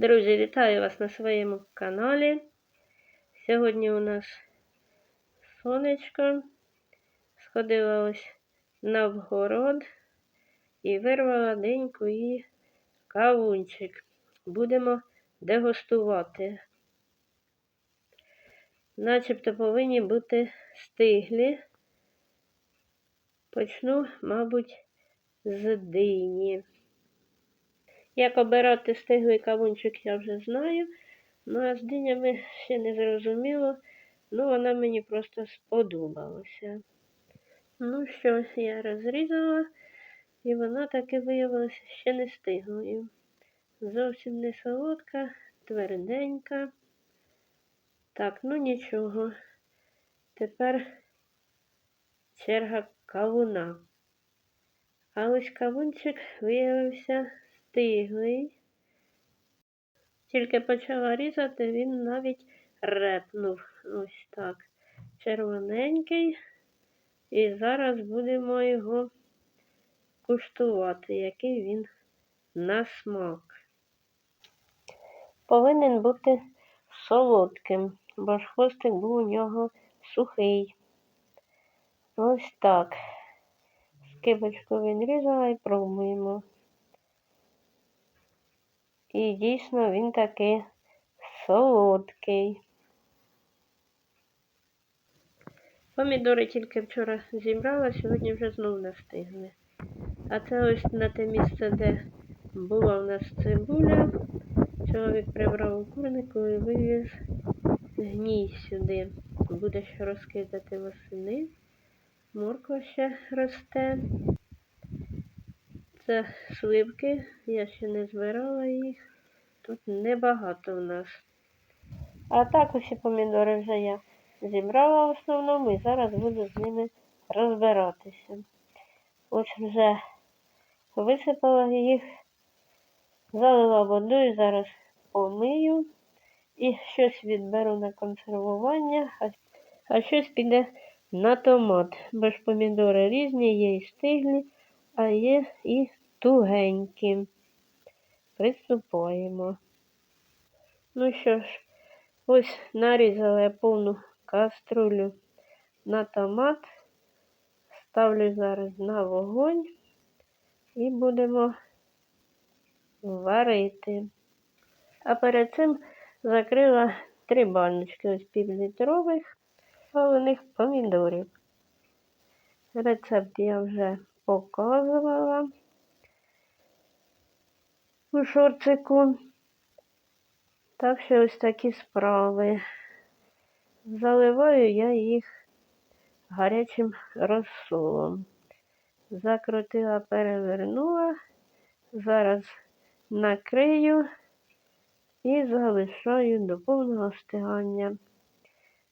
Друзі, вітаю вас на своєму каналі. Сьогодні у нас сонечко. Сходила ось на вгород і вирвала деньку і кавунчик. Будемо дегустувати. Начебто повинні бути стиглі. Почну, мабуть, з дині. Як обирати стиглий кавунчик, я вже знаю. Ну, а з динями ще не зрозуміло. Ну, вона мені просто сподобалася. Ну що, я розрізала, і вона таки виявилася ще не стиглою. Зовсім не солодка, тверденька. Так, ну нічого. Тепер черга кавуна. А ось кавунчик виявився стиглий. Тільки почала різати, він навіть репнув. Ось так. Червоненький. І зараз будемо його куштувати, який він на смак. Повинен бути солодким, бо ж хвостик був у нього сухий. Ось так. Скибочку він різала і пробуємо. І дійсно він таки солодкий. Помідори тільки вчора зібрала, сьогодні вже знов настигли. А це ось на те місце, де була в нас цибуля. Чоловік прибрав у курнику і вивіз гній сюди. Буде що розкидати восени. Морква ще росте. Це сливки, я ще не збирала їх. Тут небагато в нас. А так усі помідори вже я зібрала в основному і зараз буду з ними розбиратися. Ось вже висипала їх, залила водою, зараз помию і щось відберу на консервування, а, а щось піде на томат. Бо ж помідори різні, є і стиглі, а є і тугенькі. Приступаємо. Ну що ж, ось нарізала я повну каструлю на томат. Ставлю зараз на вогонь і будемо варити. А перед цим закрила три баночки ось півлітрових солених помідорів. Рецепт я вже показувала у шорцику. Так що ось такі справи. Заливаю я їх гарячим розсолом. Закрутила, перевернула, зараз накрию і залишаю до повного стигання.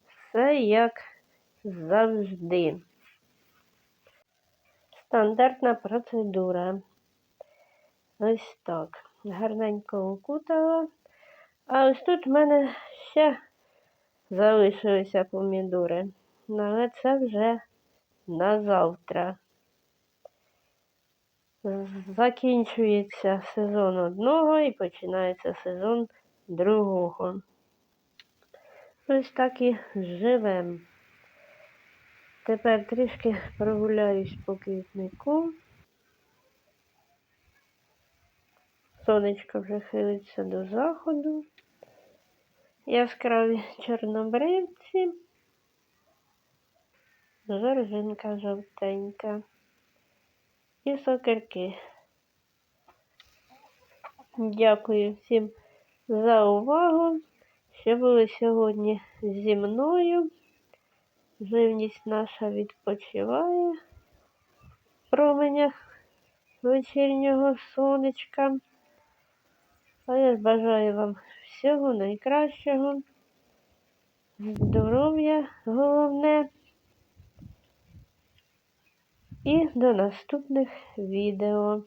Все як завжди. Стандартна процедура. Ось так. Гарненько укутала. А ось тут в мене ще залишилися помідори. Ну, але це вже на завтра. Закінчується сезон одного і починається сезон другого. Ось так і живемо. Тепер трішки прогуляюсь по квітнику. Сонечко вже хилиться до заходу. Яскраві чорнобривці. Жоржинка жовтенька. І сокирки. Дякую всім за увагу, що були сьогодні зі мною. Живність наша відпочиває в променях вечірнього сонечка. А я бажаю вам всього найкращого, здоров'я головне. І до наступних відео.